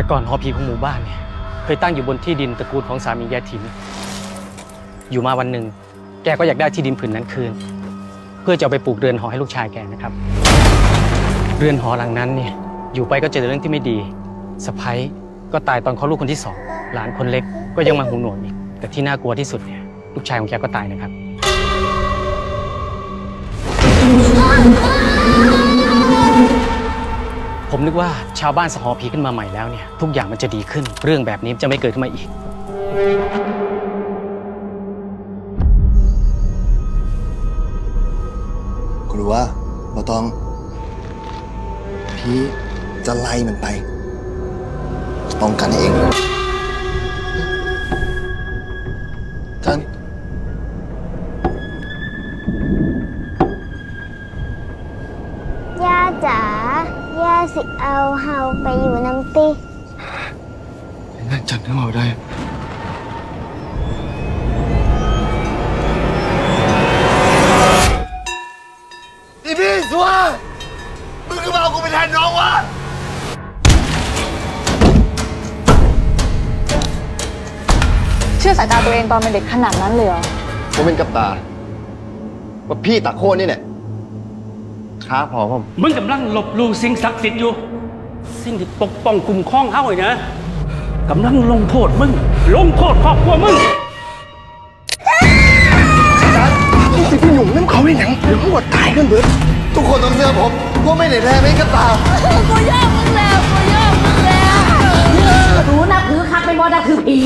แต่ก่อนหอผีของหมู่บ้านเนี่ยเคยตั้งอยู่บนที่ดินตระกูลของสามียายถินอยู่มาวันหนึ่ง แกก็อยากได้ที่ดินผืนนั้นคืน เพื่อจะเอาไปปลูกเรือนหอให้ลูกชายแกนะครับ เรือนหอหลังนั้นเนี่ยอยู่ไปก็เจอเรื่องที่ไม่ดีสะพ้ยก็ตายตอนเขาลูกคนที่สองหลานคนเล็กก็ยังมาหูหนวกอีกแต่ที่น่ากลัวที่สุดเนี่ยลูกชายของแกก็ตายนะครับ ผมนึกว่าชาวบ้านสหอผีขึ้นมาใหม่แล้วเนี่ย ทุกอย่างมันจะดีขึ้น เรื่องแบบนี้จะไม่เกิดขึ้นมาอีก กลัวเราต้อง พี่จะไล่มันไปป้องกันเอง สิเอาเฮาไปอยู่น้ำตินั่นจันทร์เอาได้นี่พี่สัวมึงก็มาเอากูไปแทนน้องวะเชื่อสายตาตัวเองตอนเป็นเด็กขนาดนั้นเลยเหรอผมเป็นกับตา ว่าพี่ตะโคตรนี่เนี่ย ครับผม มึงกำลังหลบลู่สิ่งศักดิ์สิทธิ์อยู่ สิ่งที่ปกป้องกลุ่มข้องเฮ้าไอ้นะกำลังลงโทษมึง ลงโทษครอบครัวมึง นี่สิพี่หนุ่มนั่นเขาเป็นหนังเดี๋ยวเขาหมดตายกันเบิดทุกคนต้องเชื่อผมว่าไม่ได้แท้ไม่ก็ตาม กูยอมมึงแล้วกูยอมมึงแล้วดูนับถือคักเป็นบอสนถือผี